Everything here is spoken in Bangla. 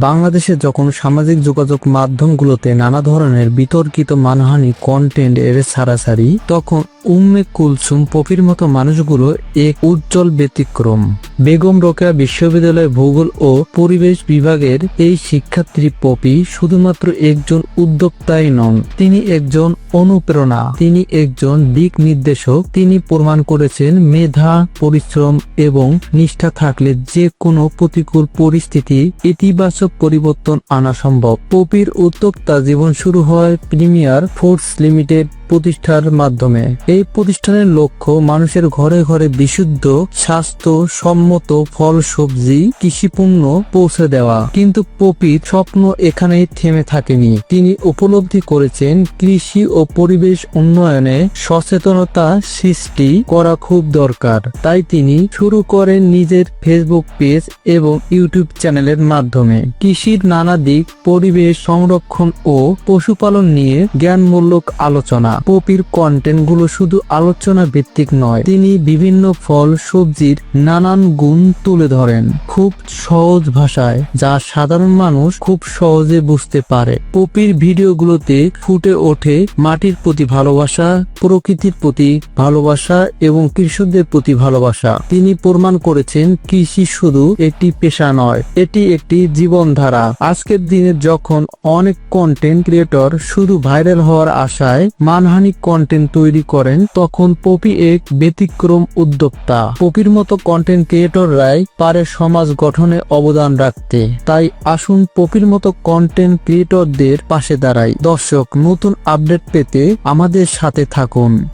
বাংলাদেশে যখন সামাজিক যোগাযোগ মাধ্যমগুলোতে নানা ধরনের বিতর্কিত মানহানি কন্টেন্ট এর ছাড়াছাড়ি তখন উম্মে কুলসুম পপির মতো মানুষগুলো এক উজ্জ্বল ব্যতিক্রম। বেগম রোকেয়া বিশ্ববিদ্যালয় ভূগোল ও পরিবেশ বিভাগের এই শিক্ষার্থী পপি শুধুমাত্র একজন উদ্যোক্তাই নন, তিনি একজন অনুপ্রেরণা, তিনি একজন দিক নির্দেশক, তিনি প্রমাণ করেছেন মেধা, পরিশ্রম এবং নিষ্ঠা থাকলে যে কোনো প্রতিকূল পরিস্থিতি ইতিবাচক পরিবর্তন আনা সম্ভব। পপির উদ্যোক্তা জীবন শুরু হয় প্রিমিয়ার ফুডস লিমিটেড প্রতিষ্ঠার মাধ্যমে। এই প্রতিষ্ঠানের লক্ষ্য মানুষের ঘরে ঘরে বিশুদ্ধ, স্বাস্থ্য সম্মত ফল সবজি কৃষিপণ্য পৌঁছে দেওয়া। কিন্তু পপির স্বপ্ন এখানেই থেমে থাকেনি। তিনি উপলব্ধি করেছেন, কৃষি ও পরিবেশ উন্নয়নে সচেতনতা সৃষ্টি করা খুব দরকার। তাই তিনি শুরু করেন নিজের ফেসবুক পেজ এবং ইউটিউব চ্যানেলের মাধ্যমে। কৃষির নানা দিক, পরিবেশ সংরক্ষণ ও পশুপালন নিয়ে জ্ঞানমূলক আলোচনা। পপির কন্টেন্টগুলো শুধু আলোচনা ভিত্তিক নয়, তিনি বিভিন্ন ফল, সবজির নানান গুণ তুলে ধরেন খুব সহজ ভাষায়, যা সাধারণ মানুষ খুব সহজে বুঝতে পারে। পপির ভিডিওগুলোতে ফুটে ওঠে মাটির প্রতি ভালোবাসা, প্রকৃতির প্রতি ভালোবাসা এবং কৃষকদের প্রতি ভালোবাসা। তিনি প্রমাণ করেছেন, কৃষি শুধু একটি পেশা নয়, এটি একটি জীবনধারা। আজকের দিনে যখন অনেক কন্টেন্ট ক্রিয়েটর শুধু ভাইরাল হওয়ার আশায় মানহানি কন্টেন্ট তৈরি করেন, তখন পপি এক ব্যতিক্রম উদ্যোক্তা। পপির মতো কন্টেন্ট ক্রিয়েটররাই পারে সমাজ গঠনে অবদান রাখতে। তাই আসুন পপির মতো কন্টেন্ট ক্রিয়েটরদের পাশে দাঁড়াই। দর্শক, নতুন আপডেট পেতে আমাদের সাথে থাকুন।